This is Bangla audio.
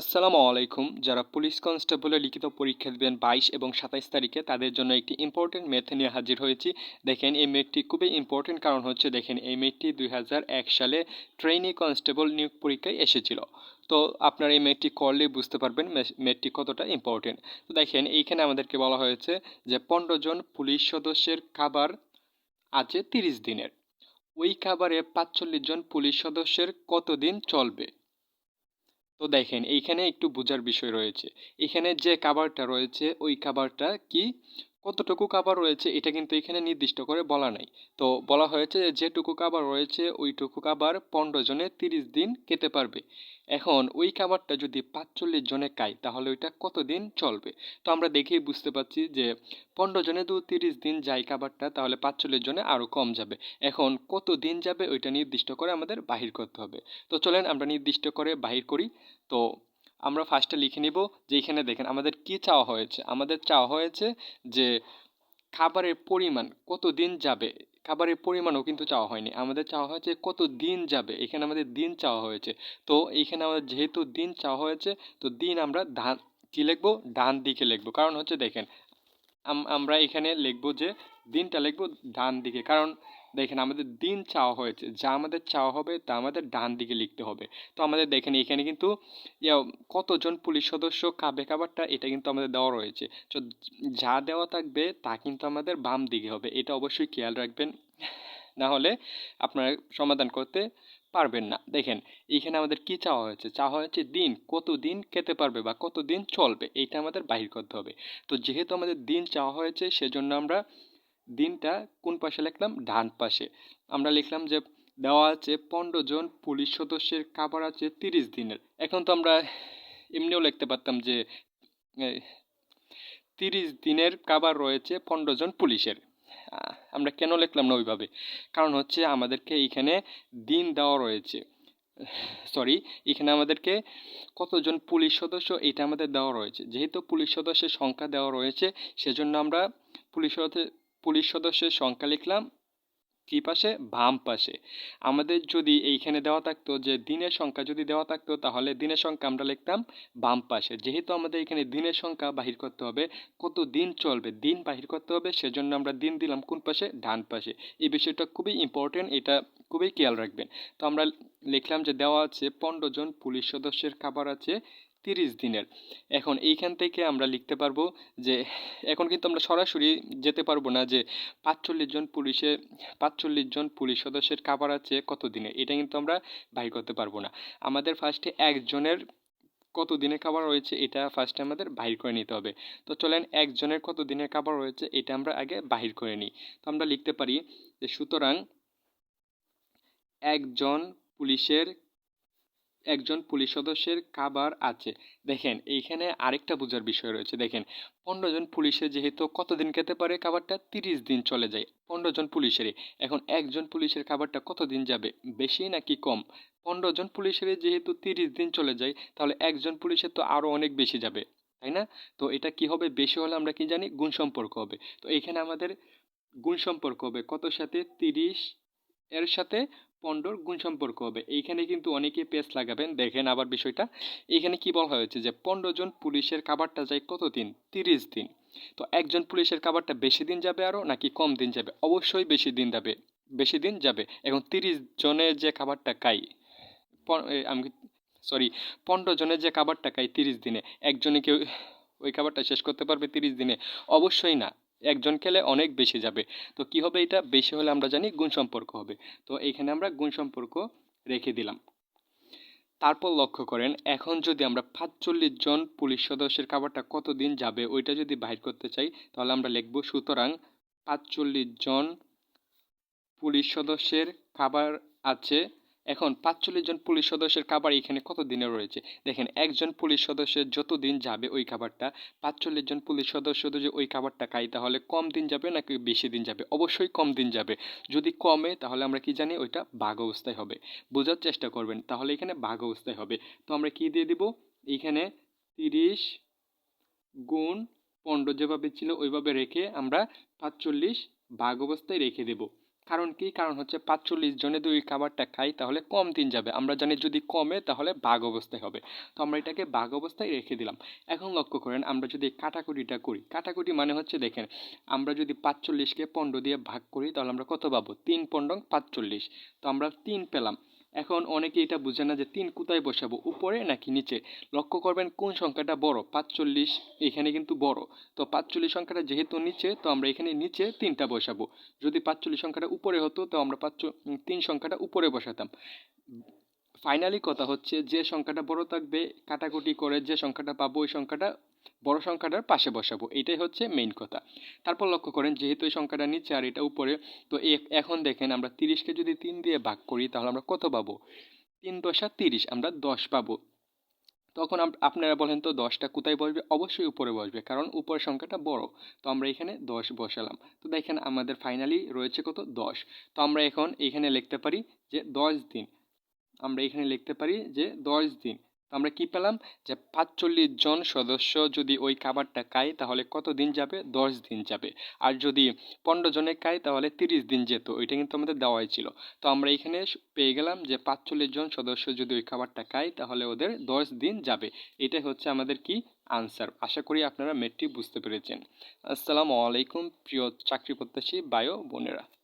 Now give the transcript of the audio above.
আসসালামু আলাইকুম। যারা পুলিশ কনস্টেবলের লিখিত পরীক্ষা দেবেন বাইশ এবং সাতাইশ তারিখে, তাদের জন্য একটি ইম্পর্টেন্ট মেথ নিয়ে হাজির হয়েছি। দেখেন, এই মেথটি খুবই ইম্পর্টেন্ট কারণ হচ্ছে, দেখেন, এই মেথটি দুই সালে ট্রেনি কনস্টেবল নিয়োগ পরীক্ষায় এসেছিল। তো আপনার এই মেথটি করলে বুঝতে পারবেন মেথটি কতটা ইম্পর্টেন্ট তো দেখেন, এইখানে আমাদেরকে বলা হয়েছে যে পনেরো জন পুলিশ সদস্যের খাবার আছে তিরিশ দিনের। ওই খাবারে পাঁচচল্লিশ জন পুলিশ সদস্যের কতদিন চলবে? তো দেখেন এইখানে একটু বোঝার বিষয় রয়েছে। এখানে যে কাবারটা রয়েছে ওই কাবারটা কি? কতটুকু কাবার রয়েছে এটা কিন্তু এখানে নির্দিষ্ট করে বলা নাই। তো বলা হয়েছে যেটুকু কাবার রয়েছে ওইটুকু কাবার পনেরো জনে তিরিশ দিন খেতে পারবে। এখন ওই খাবারটা যদি পাঁচচল্লিশ জনে খায়, তাহলে ওইটা কতদিন চলবে? তো আমরা দেখেই বুঝতে পারছি যে পনেরো জনে দু তিরিশ দিন যায় খাবারটা তাহলে পাঁচচল্লিশ জনে আরও কম যাবে। এখন কত দিন যাবে ওইটা নির্দিষ্ট করে আমাদের বাহির করতে হবে। তো চলেন আমরা নির্দিষ্ট করে বাহির করি। তো আমরা ফার্স্টে লিখে নিব যে এখানে দেখেন আমাদের কি চাওয়া হয়েছে? আমাদের চাওয়া হয়েছে যে খাবারের পরিমাণ কত দিন যাবে? খাবারের পরিমাণও কিন্তু চাওয়া হয়নি। আমাদের চাওয়া হয়েছে কত দিন যাবে? এখানে আমাদের দিন চাওয়া হয়েছে। তো এইখানে আমাদের যেহেতু দিন চাওয়া হয়েছে, তো দিন আমরা ধান, কী লিখব? ডান দিকে লিখব। কারণ হচ্ছে দেখেন আমরা এখানে লিখব যে দিনটা লিখব ডান দিকে। কারণ দেখেন, আমাদের দিন চাওয়া হয়েছে। যা আমাদের চাওয়া হবে, তা আমাদের ডান দিকে লিখতে হবে। তো আমাদের দেখেন, এখানে কিন্তু কতজন পুলিশ সদস্য কাবে কাবারটা এটা কিন্তু আমাদের দেওয়া রয়েছে। তো যা দেওয়া থাকবে, তা কিন্তু আমাদের বাম দিকে হবে। এটা অবশ্যই খেয়াল রাখবেন। না হলে আপনারা সমাধান করতে পারবেন না। দেখেন এইখানে আমাদের কি চাওয়া হয়েছে? চাওয়া হয়েছে দিন কত দিন খেতে পারবে বা কত দিন চলবে? এইটা আমাদের বাহির করতে হবে। তো যেহেতু আমাদের দিন চাওয়া হয়েছে, সেজন্য আমরা দিনটা কোন পাশে লিখলাম? ডান পাশে। আমরা লিখলাম যে, দেওয়া আছে পনেরো জন পুলিশ সদস্যের খাবার আছে তিরিশ দিনের। এখন তো আমরা এমনিও লিখতে পারতাম যে তিরিশ দিনের খাবার রয়েছে পনেরো জন পুলিশের। আমরা কেন লিখলাম না ওইভাবে? কারণ হচ্ছে আমাদেরকে এইখানে দিন দেওয়া রয়েছে। সরি, এখানে আমাদেরকে কতজন পুলিশ সদস্য এটা আমাদের দেওয়া রয়েছে। যেহেতু পুলিশ সদস্যের সংখ্যা দেওয়া রয়েছে, সেজন্য আমরা পুলিশ পুলিশ সদস্যের সংখ্যা লিখলাম, কী পাশে? বাম পাশে। আমাদের যদি এইখানে দেওয়া থাকতো যে দিনের সংখ্যা যদি দেওয়া থাকতো, তাহলে দিনের সংখ্যা আমরা লিখতাম বাম পাশে। যেহেতু আমাদের এখানে দিনের সংখ্যা বাহির করতে হবে কত দিন চলবে? দিন বাহির করতে হবে, সেজন্য আমরা দিন দিলাম কোন পাশে? ডান পাশে। এই বিষয়টা খুবই ইম্পর্টেন্ট এটা খুবই খেয়াল রাখবেন। তো আমরা লিখলাম যে দেওয়া আছে পনেরো জন পুলিশ সদস্যের খাবার আছে তিরিশ দিনের। এখন এইখান থেকে আমরা লিখতে পারব যে, এখন কিন্তু আমরা সরাসরি যেতে পারব না যে, পাঁচচল্লিশ জন পুলিশে, পাঁচচল্লিশ জন পুলিশ সদস্যের কাবার আছে কত দিনে এটা কিন্তু আমরা বাহির করতে পারব না। আমাদের ফার্স্টে একজনের কত দিনের খাবার রয়েছে এটা ফার্স্টে আমাদের বাহির করে নিতে হবে। তো চলেন একজনের কত দিনের খাবার রয়েছে এটা আমরা আগে বাহির করে নিই। তো আমরা লিখতে পারি যে, সুতরাং একজন পুলিশের একজন পুলিশ সদস্যের কাবার আছে। দেখেন, এইখানে আরেকটা বোঝার বিষয় রয়েছে। দেখেন, পনেরো জন পুলিশে যেহেতু কতদিন খেতে পারে খাবারটা? তিরিশ দিন চলে যায়। পনেরো জন পুলিশেরই। এখন একজন পুলিশের খাবারটা কতদিন যাবে? বেশি নাকি কম? পনেরো জন পুলিশের যেহেতু তিরিশ দিন চলে যায়, তাহলে একজন পুলিশের তো আরও অনেক বেশি যাবে, তাই না? তো এটা কি হবে? বেশি হলে আমরা কি জানি? গুণ সম্পর্ক হবে। তো এখানে আমাদের গুণ সম্পর্ক হবে কত সাথে? তিরিশ এর সাথে পনেরোর গুণ সম্পর্ক হবে। এইখানে কিন্তু অনেকে পেস লাগাবেন। দেখেন আবার বিষয়টা। এইখানে কি বলা হয়েছে যে, পনেরো জন পুলিশের খাবারটা যায় কত দিন তিরিশ দিন। তো একজন পুলিশের খাবারটা বেশি দিন যাবে আরও নাকি কম দিন যাবে? অবশ্যই বেশি দিন যাবে। বেশি দিন যাবে। এখন তিরিশ জনের যে খাবারটা খাই আমি সরি, পনেরো জনের যে খাবারটা খাই তিরিশ দিনে একজনে কেউ ওই খাবারটা শেষ করতে পারবে তিরিশ দিনে? অবশ্যই না। একজন খেলে অনেক বেশি যাবে। তো কি হবে এটা? বেশি হলে আমরা জানি গুণ সম্পর্ক হবে। তো এইখানে আমরা গুণ সম্পর্ক রেখে দিলাম। তারপর লক্ষ্য করেন, এখন যদি আমরা পাঁচচল্লিশ জন পুলিশ সদস্যের খাবারটা কতদিন যাবে ওইটা যদি বাহির করতে চাই, তাহলে আমরা লিখব সুতরাং পাঁচচল্লিশ জন পুলিশ সদস্যের খাবার আছে এখন পাঁচচল্লিশ জন পুলিশ সদস্যের খাবার এখানে কত দিনে রয়েছে? দেখেন, একজন পুলিশ সদস্যের যত দিন যাবে ওই খাবারটা, পাঁচচল্লিশ জন পুলিশ সদস্য যদি ওই খাবারটা খাই তাহলে কম দিন যাবে নাকি বেশি দিন যাবে? অবশ্যই কম দিন যাবে। যদি কমে, তাহলে আমরা কি জানি, ওইটা বাঘ অবস্থায় হবে। বোঝার চেষ্টা করবেন, তাহলে এখানে বাঘ অবস্থায় হবে। তো আমরা কি দিয়ে দিব? এইখানে তিরিশ গুণ পনেরো যেভাবে ছিল, ওইভাবে রেখে আমরা পাঁচচল্লিশ বাঘ অবস্থায় রেখে দেব। কারণ কি? কারণ হচ্ছে পাঁচচল্লিশ জনে যদি খাবারটা খাই, তাহলে কম দিন যাবে। আমরা জানি যদি কমে, তাহলে বাঘ অবস্থায় হবে। তো আমরা এটাকে বাঘ অবস্থায় রেখে দিলাম। এখন লক্ষ্য করেন, আমরা যদি কাটাকুটিটা করি, কাটাকুটি মানে হচ্ছে দেখেন, আমরা যদি পাঁচচল্লিশকে পনেরো দিয়ে ভাগ করি, তাহলে আমরা কত পাবো? তিন পনেরো পাঁচচল্লিশ। তো আমরা তিন পেলাম। এখন অনেকে এটা বুঝে না যে তিন কোথায় বসাবো, উপরে নাকি নিচে? লক্ষ্য করবেন কোন সংখ্যাটা বড়, পাঁচচল্লিশ এখানে কিন্তু বড়। তো পাঁচচল্লিশ সংখ্যাটা যেহেতু নিচে, তো আমরা এখানে নিচে তিনটা বসাবো। যদি পাঁচচল্লিশ সংখ্যাটা উপরে হতো, তো আমরা পাঁচ তিন সংখ্যাটা উপরে বসাতাম। ফাইনালি কথা হচ্ছে যে সংখ্যাটা বড় থাকবে, কাটাকুটি করে যে সংখ্যাটা পাবো, ওই সংখ্যাটা বড় সংখ্যাটার পাশে বসাবো। এটাই হচ্ছে মেইন কথা। তারপর লক্ষ্য করেন, যেহেতু এই সংখ্যাটা নিচে আর এটা উপরে, তো এখন দেখেন আমরা তিরিশকে যদি তিন দিয়ে ভাগ করি, তাহলে আমরা কত পাবো? তিন দশা তিরিশ, আমরা দশ পাবো। তখন আপনারা বলেন তো দশটা কোথায় বসবে? অবশ্যই উপরে বসবে, কারণ উপরের সংখ্যাটা বড়। তো আমরা এখানে দশ বসালাম। তো দেখেন আমাদের ফাইনালি রয়েছে কত? দশ। তো আমরা এখন এখানে লিখতে পারি যে দশ দিন। আমরা এখানে লিখতে পারি যে দশ দিন। তো আমরা কি পেলাম? যে পাঁচচল্লিশ জন সদস্য যদি ওই খাবারটা খায়, তাহলে কত দিন যাবে? দশ দিন যাবে। আর যদি পনেরো জনে খায়, তাহলে তিরিশ দিন যেত। ওইটা কিন্তু আমাদের দেওয়াই ছিল। তো আমরা এখানে পেয়ে গেলাম যে পাঁচচল্লিশ জন সদস্য যদি ওই খাবারটা খায়, তাহলে ওদের দশ দিন যাবে। এটাই হচ্ছে আমাদের কি আনসার। আশা করি আপনারা মেটটি বুঝতে পেরেছেন। আসসালামু আলাইকুম, প্রিয় চাকরি প্রত্যাশী বায়ো বোনেরা।